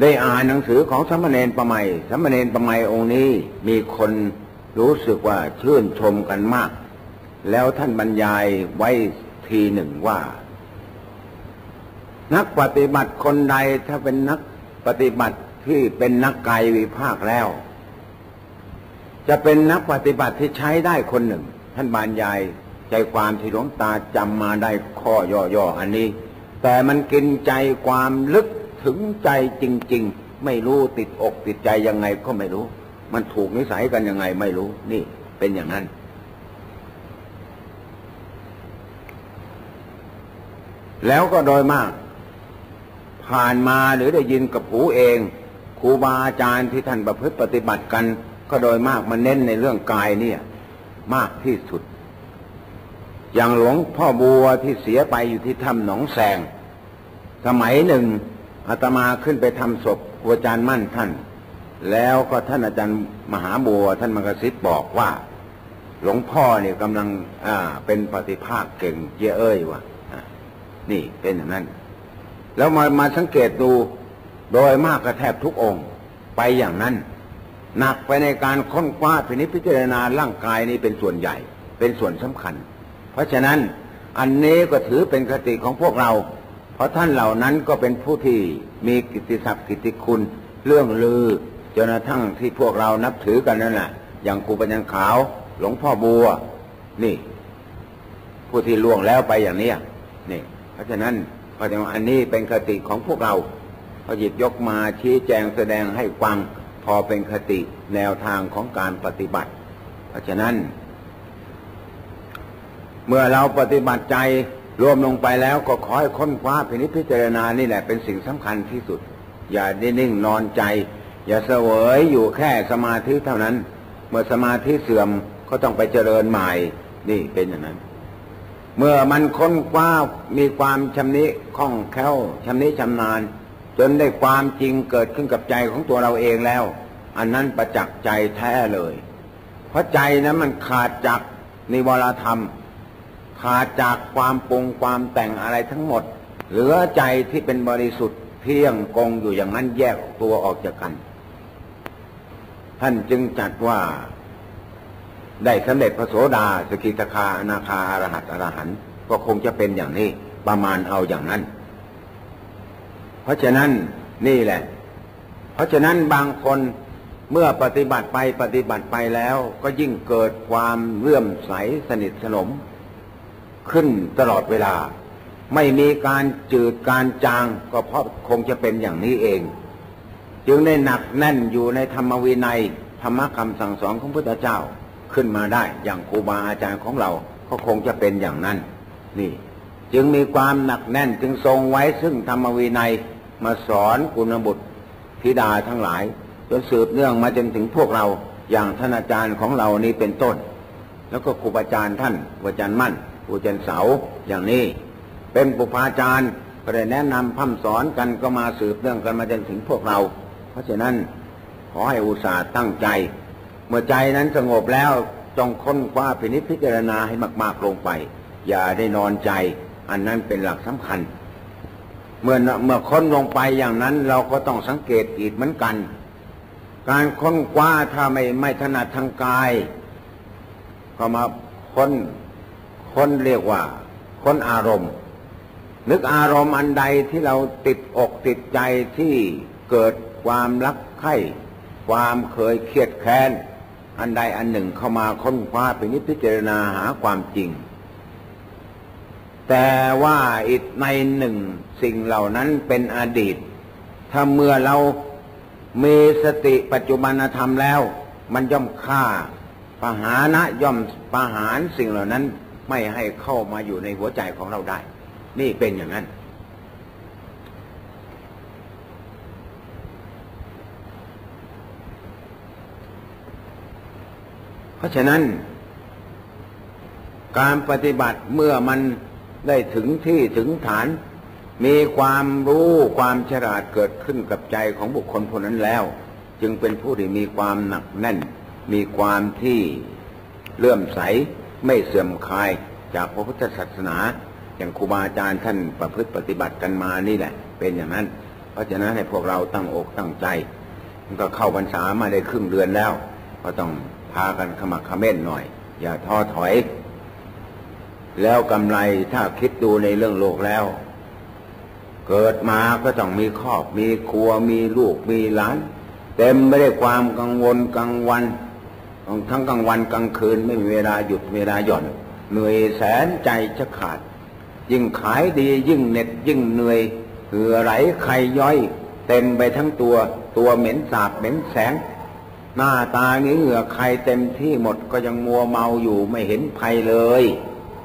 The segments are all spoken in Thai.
ได้อ่านหนังสือของสัมมเนนประไมสัมมเนนประไมองค์นี้มีคนรู้สึกว่าชื่นชมกันมาก แล้วท่านบรรยายไว้ทีหนึ่งว่า นักปฏิบัติคนใดถ้าเป็นนักปฏิบัติที่เป็นนักกายวิภาคแล้ว จะเป็นนักปฏิบัติที่ใช้ได้คนหนึ่ง ท่านบรรยายใจความที่หลวงตาจำมาได้ข้อย่อๆอันนี้ แต่มันกินใจความลึก ถึงใจจริง ๆ ไม่รู้ติดอกติดใจยังไงก็ไม่รู้ มันถูกนิสัยกันยังไงไม่รู้ นี่เป็นอย่างนั้น แล้วก็โดยมาก ผ่านมาหรือได้ยินกับหูเองครูบาอาจารย์ที่ท่านประพฤติปฏิบัติกัน ก็โดยมากมาเน้นในเรื่องกายเนี่ย มากที่สุด อย่างหลวงพ่อบัวที่เสียไปอยู่ที่ถ้ำหนองแสงสมัยหนึ่ง อาตมาขึ้นไปทำศพอาจารย์มั่นท่าน แล้วก็ท่านอาจารย์มหาบัว ท่านมกรซิบบอกว่า หลวงพ่อเนี่ยกำลังอ่าเป็นปฏิภาคเก่งเยอะเอ้ยว่ะอะนี่เป็นอย่างนั้น แล้วมามาสังเกตดูโดยมากกระแทบทุกองค์ไปอย่างนั้น หนักไปในการค้นคว้าพินิจพิจารณาร่างกายนี้เป็นส่วนใหญ่ เป็นส่วนสำคัญ เพราะฉะนั้นอันนี้ก็ถือเป็นคติของพวกเรา เพราะท่านเหล่านั้นก็เป็นผู้ที่มีกิตติศักดิ์กิตติคุณ เรื่องลือจนกระทั่งที่พวกเรานับถือกันนั่นแหละอย่างครูปัญญาขาว หลวงพ่อบัว นี่ ผู้ที่ล่วงแล้วไปอย่างเนี้ยนี่ เพราะฉะนั้นเพราะฉะนั้นอันนี้เป็นคติของพวกเราพอหยิบยกมาชี้แจงแสดงให้ฟังพอเป็นคติแนวทางของการปฏิบัติ เพราะฉะนั้น เมื่อเราปฏิบัติใจ รวมลงไปแล้วก็ขอให้ค้นคว้าพินิจพิจารณานี่แหละเป็นสิ่งสำคัญที่สุด อย่าได้นิ่งนอนใจ อย่าเสวยอยู่แค่สมาธิเท่านั้น เมื่อสมาธิเสื่อมก็ต้องไปเจริญใหม่นี่เป็นอย่างนั้น เมื่อมันค้นคว้ามีความชำนิคล่องแคล่วชำนิชำนาญ จนได้ความจริงเกิดขึ้นกับใจของตัวเราเองแล้ว อันนั้นประจักษ์ใจแท้เลย เพราะใจนั้นมันขาดจากนิวรธรรม ขาดจากความปรุงความแต่งอะไรทั้งหมด เหลือใจที่เป็นบริสุทธิ์เที่ยงกงอยู่อย่างนั้นแยกตัวออกจากกัน ท่านจึงจัดว่าได้สำเร็จพระโสดาสกิทาคาอนาคาอรหัตอรหันต์ก็คงจะเป็นอย่างนี้ประมาณเอาอย่างนั้น เพราะฉะนั้นนี่แหละ เพราะฉะนั้นบางคนเมื่อปฏิบัติไปปฏิบัติไปแล้ว ก็ยิ่งเกิดความเลื่อมใสสนิทสนม ขึ้นตลอดเวลา ไม่มีการจืดการจางก็เพราะคงจะเป็นอย่างนี้เอง จึงได้หนักแน่นอยู่ในธรรมวินัย ธรรมคำสั่งสอนของพุทธเจ้าขึ้นมาได้อย่างครูบาอาจารย์ของเราก็คงจะเป็นอย่างนั้น นี่ จึงมีความหนักแน่นจึงทรงไว้ซึ่งธรรมวินัยมาสอนกุณบุตรธิดาทั้งหลายจนสืบเนื่องมาจนถึงพวกเราอย่างท่านอาจารย์ของเรานี้เป็นต้น แล้วก็ครูบาอาจารย์ท่านอาจารย์มั่น ครูอาจารย์เสาอย่างนี้ เป็นปุพาจารย์ก็ได้แนะนำพัฒสอนกันก็มาสืบเนื่องกันมาจนถึงพวกเรา เพราะฉะนั้นขอให้อุตส่าห์ตั้งใจ เมื่อใจนั้นสงบแล้วจงค้นคว้าพินิจพิจารณาให้มากๆลงไป อย่าได้นอนใจ อันนั้นเป็นหลักสำคัญ เมื่อเมื่อค้นลงไปอย่างนั้นเราก็ต้องสังเกตอีกเหมือนกัน การค้นคว้าถ้าไม่ไม่ถนัดทางกาย ก็มาค้น ค้นเรียกว่า ค้นอารมณ์ นึกอารมณ์อันใดที่เราติดอกติดใจที่เกิดความรักใคร่ความเคยเครียดแค้น อันใดอันหนึ่งเข้ามาค้นคว้าไปนิพพิจารณาหาความจริง แต่ว่าอีกในหนึ่งสิ่งเหล่านั้นเป็นอดีต ถ้าเมื่อเรามีสติปัจจุบันธรรมแล้ว มันย่อมฆ่าปหานะย่อมปหารสิ่งเหล่านั้น ไม่ให้เข้ามาอยู่ในหัวใจของเราได้ นี่เป็นอย่างนั้น เพราะฉะนั้น การปฏิบัติเมื่อมันได้ถึงที่ถึงฐาน มีความรู้ความฉลาดเกิดขึ้นกับใจของบุคคลคนนั้นแล้ว จึงเป็นผู้ที่มีความหนักแน่น มีความที่เลื่อมใส ไม่เสื่อมคลายจากพระพุทธศาสนา อย่างครูบาอาจารย์ท่านประพฤติปฏิบัติกันมานี่แหละ เป็นอย่างนั้น เพราะฉะนั้นให้พวกเราตั้งอกตั้งใจก็เข้าพรรษามาได้ครึ่งเดือนแล้ว ก็ต้องพากันขมักเขม้นหน่อย อย่าท้อถอย แล้วกำไรถ้าคิดดูในเรื่องโลกแล้ว เกิดมาก็ต้องมีครอบ มีครัวมีลูกมีหลาน เต็มไม่ได้ความกังวลกลางวัน ทั้งกลางวันกลางคืนไม่มีเวลาหยุดเวลาหย่อนเหนื่อยแสนใจจะขาด ยิ่งขายดียิ่งเหน็ดยิ่งเหนื่อยเหงื่อไหลไข่ย่อย เต็มไปทั้งตัวตัวเหม็นสาบเหม็นแสง หน้าตานี้เหงื่อใครเต็มที่หมดก็ยังมัวเมาอยู่ไม่เห็นภัยเลย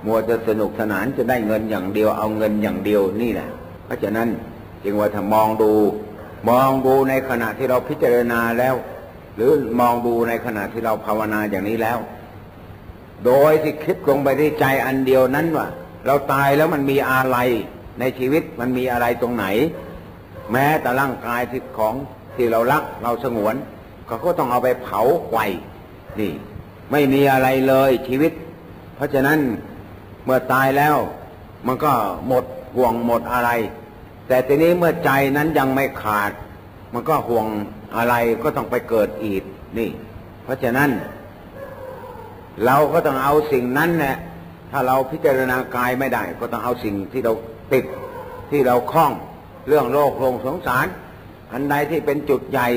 มัวจะสนุกสนานจะได้เงินอย่างเดียวเอาเงินอย่างเดียวนี่แหละ เพราะฉะนั้นจึงว่าถ้ามองดู มองดูในขณะที่เราพิจารณาแล้ว หรือมองดูในขณะที่เราภาวนาอย่างนี้แล้ว โดยที่คิดลงไปที่ใจอันเดียวนั้นว่า เราตายแล้วมันมีอะไรในชีวิตมันมีอะไรตรงไหน แม้แต่ร่างกายที่ของที่เรารักเราสงวนเขาก็ต้องเอาไปเผาไฟนี่ ไม่มีอะไรเลยชีวิต เพราะฉะนั้นเมื่อตายแล้วมันก็หมดห่วงหมดอะไร แต่ทีนี้เมื่อใจนั้นยังไม่ขาด มันก็ห่วงอะไรก็ต้องไปเกิดอีกนี่ เพราะฉะนั้น เราก็ต้องเอาสิ่งนั้นแหละถ้าเราพิจารณากายไม่ได้ ก็ต้องเอาสิ่งที่เราติดที่เราคล้องเรื่องโลกโลงสงสาร อันใดที่เป็นจุดใหญ่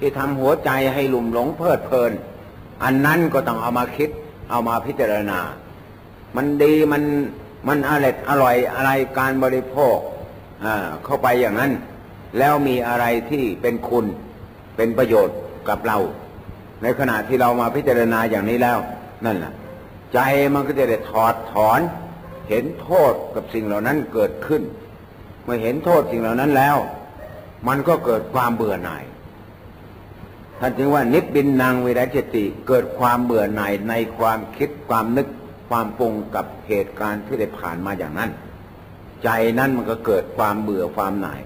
ที่ทำหัวใจให้หลุ่มหลงเพลิดเพลิน อันนั้นก็ต้องเอามาคิด เอามาพิจารณา มันดีมันมันอร่อยอร่อยอะไรการบริโภคเข้าไปอย่างนั้น แล้วมีอะไรที่เป็นคุณเป็นประโยชน์กับเรา ในขณะที่เรามาพิจารณาอย่างนี้แล้วนั่นแหละใจมันก็จะได้ถอดถอน เห็นโทษกับสิ่งเหล่านั้นเกิดขึ้น เมื่อเห็นโทษสิ่งเหล่านั้นแล้ว มันก็เกิดความเบื่อหน่ายท่านจึงว่านิพบินนางวิรัชติเกิดความเบื่อหน่ายในความคิดความนึกความปรุงกับเหตุการณ์ที่ได้ผ่านมาอย่างนั้น ใจนั้นมันก็เกิดความเบื่อความหน่าย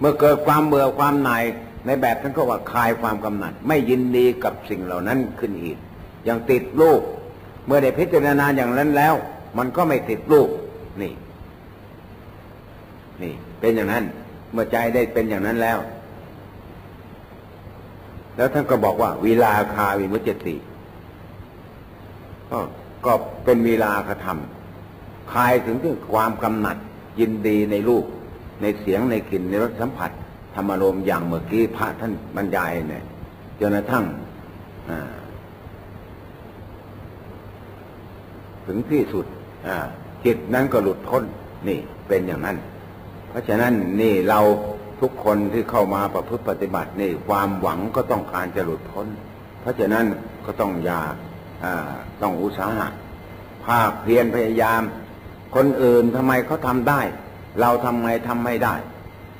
เมื่อเกิดความเบื่อความหน่ายในแบบนั้นก็ว่าคลายความกำหนัด ไม่ยินดีกับสิ่งเหล่านั้นขึ้นอีก อย่างติดลูก เมื่อได้พิจารณาอย่างนั้นแล้ว มันก็ไม่ติดลูกนี่ นี่ เป็นอย่างนั้น เมื่อใจได้เป็นอย่างนั้นแล้ว แล้วท่านก็บอกว่าวีลาคาวิมุจติก็ก็เป็นวีลาคธรรมคลายถึงถึงความกำหนัดยินดีในรูป ในเสียงในกลิ่นในรสสัมผัส ธรรมารมณ์อย่างเมื่อกี้พระท่านบรรยายเนี่ยจนกระทั่งถึงที่สุดจิตนั้นก็หลุดพ้นนี่เป็นอย่างนั้น เพราะฉะนั้นนี่เราทุกคนที่เข้ามาประพฤติปฏิบัตินี่ความหวังก็ต้องการจะหลุดพ้น เพราะฉะนั้นก็ต้องอยากต้องอุตสาหะภาคเพียรพยายาม คนอื่นทำไมเขาทำได้ เราทำไมทำไม่ได้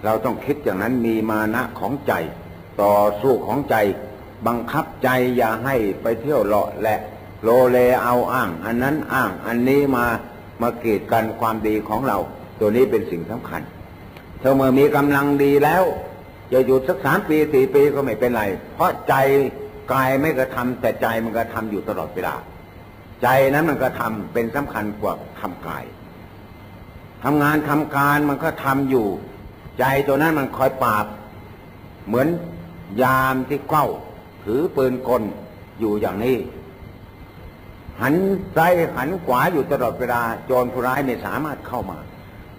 เราต้องคิดอย่างนั้นมีมานะของใจ ต่อสู้ของใจ บังคับใจอย่าให้ไปเที่ยวเลาะและ โลเลเอาอ้าง อันนั้นอ้าง อันนี้มามากีดกันความดีของเรา ตัวนี้เป็นสิ่งสำคัญถ้าเมื่อมีกำลังดีแล้วจะหยุดสักสามปีสี่ปีก็ไม่เป็นไร เพราะใจกายไม่กระทำแต่ใจมันกระทำอยู่ตลอดเวลา ใจนั้นมันกระทำเป็นสำคัญกว่าทำกาย ทำงานทำการมันก็ทำอยู่ ใจตัวนั้นมันคอยปราบ เหมือนยามที่เก้า ถือปืนกลอยู่อย่างนี้ หันซ้ายหันขวาอยู่ตลอดเวลาโจรผู้ร้ายไม่สามารถเข้ามา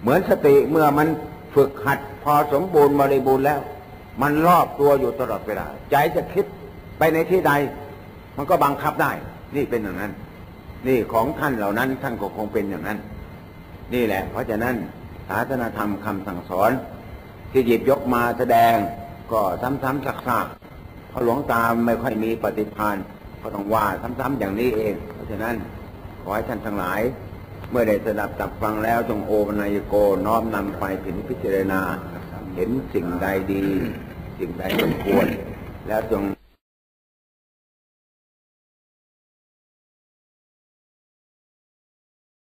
เหมือนสติเมื่อมันฝึกหัดพอสมบูรณ์บริบูรณ์แล้ว มันรอบตัวอยู่ตลอดเวลา ใจจะคิดไปในที่ใด มันก็บังคับได้ นี่เป็นอย่างนั้น นี่ของท่านเหล่านั้นท่านก็คงเป็นอย่างนั้น นี่แหละ เพราะฉะนั้นศาสนาธรรมคำสั่งสอน ที่หยิบยกมาแสดงก็ซ้ำๆซักๆเพราะหลวงตาไม่ค่อยมีปฏิภาณก็ต้องว่าซ้ำๆอย่างนี้เอง เพราะฉะนั้นขอให้ท่านทั้งหลาย เมื่อได้สดับตับฟังแล้วจงโอปนายโกน้อมนำไปถึงพิจารณา เห็นสิ่งใดดี สิ่งใดสมควร แล้วจง